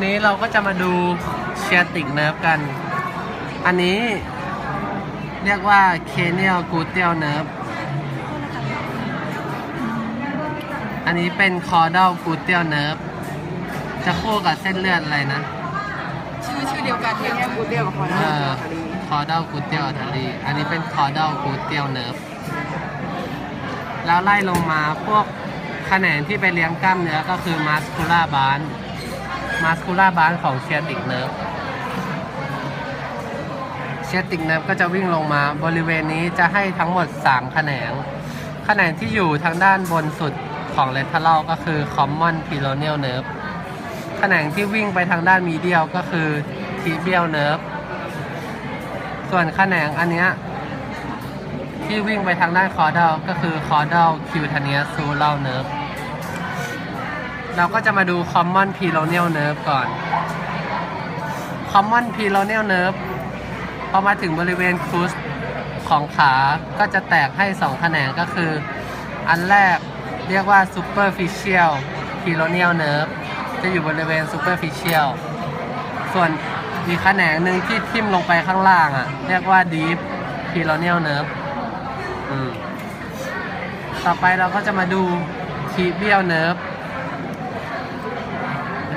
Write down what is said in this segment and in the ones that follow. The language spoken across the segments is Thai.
วันนี้เราก็จะมาดูเชียติกเนิร์ฟกัน อันนี้เรียกว่าเคเนียลกูเตียลเนิร์ฟอันนี้เป็นคอร์ด l ลกูเตียลเนิร์ฟจะคู่กับเส้นเลือดอะไรนะ ชื่อชื่อเดียวกันแค่แค่กูเดียวกับคอร์เอดาอคอร์ด l ลกูเตียลอัตลีอันนี้เป็นคอร์ด l ลกูเตียลเนิร์ฟแล้วไล่ลงมาพวกแขนงที่ไปเลี้ยงกล้ามเนื้อก็คือมาสคูล่าบาน มาสคูล่าบานของเชียติกเนิร์ฟเชียติกเนิร์ฟก็จะวิ่งลงมาบริเวณนี้จะให้ทั้งหมด 3 แขนง แขนงที่อยู่ทางด้านบนสุดของเลทเทอรลก็คือ common peroneal nerve แขนงที่วิ่งไปทางด้านมีเดียลก็คือ tibial nerve ส่วนแขนงอันเนี้ยที่วิ่งไปทางด้าน caudal ก็คือ caudal cutaneous sural nerve ราก็จะมาดู common peroneal nerve ก่อน common peroneal nerve พอมาถึงบริเวณครูสของขาก็จะแตกให้2แขนงก็คือ อันแรกเรียกว่า superficial peroneal nerve จะอยู่บริเวณ superficial ส่วนอีกแขนงหนึ่งที่ทิ่มลงไปข้างล่างอะ เรียกว่า deep peroneal nerve อืมต่อไปเราก็จะมาดู tibial nerve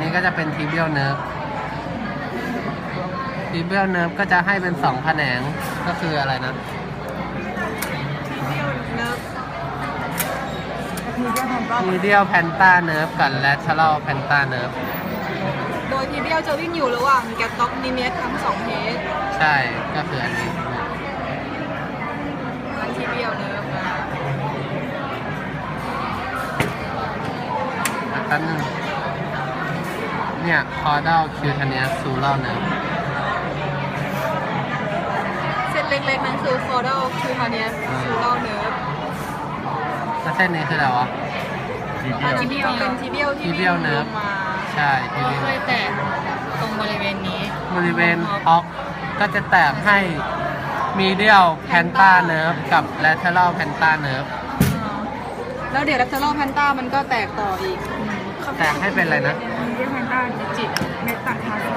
นนี้ก็จะเป็น tibial nerve ทีเบลเนิร์ฟก็จะให้เป็นสองแขนงก็คืออะไรนะเนิร์ฟมีแค่แผ่นป้ามีเดียลแพนตาเนิร์ฟกับแลทเทอรัลแพนตาเนิร์ฟโดยทีเดียวจะวิ่งอยู่ระหว่างแกตต็อกนิเมสทั้งสองเฮดใช่ก็คืออันนี้และทีเดียวเนิร์ฟนะอันนั้นง เนี่ยคอร์ดัลคิวทเนียซูรัลเนิร์ฟเส้นเล็กๆ นั้นคือโฟด a ลคิวทาเนียสซูรัลเนิร์ฟแล้วเส้นนี้คืออะไรวะ ทีเดียวเป็นทีเดียวที่วิ่ง tibial ล nerve งมาใช่ทีก็นี้เคยแตะตรงบริเวณนี้บริเวณฮอกก็จะแตกให้มีเดียลแพนตาเนิร์ฟกับแลทเทอรัลแพนตาเนิร์ฟ แล้วเดี๋ยวลัตเทอรัลแพนต้ามันก็แตกต่ออีก แต่งให้เป็นอะไรนะ เรีตาจิตเมตตาทาโซ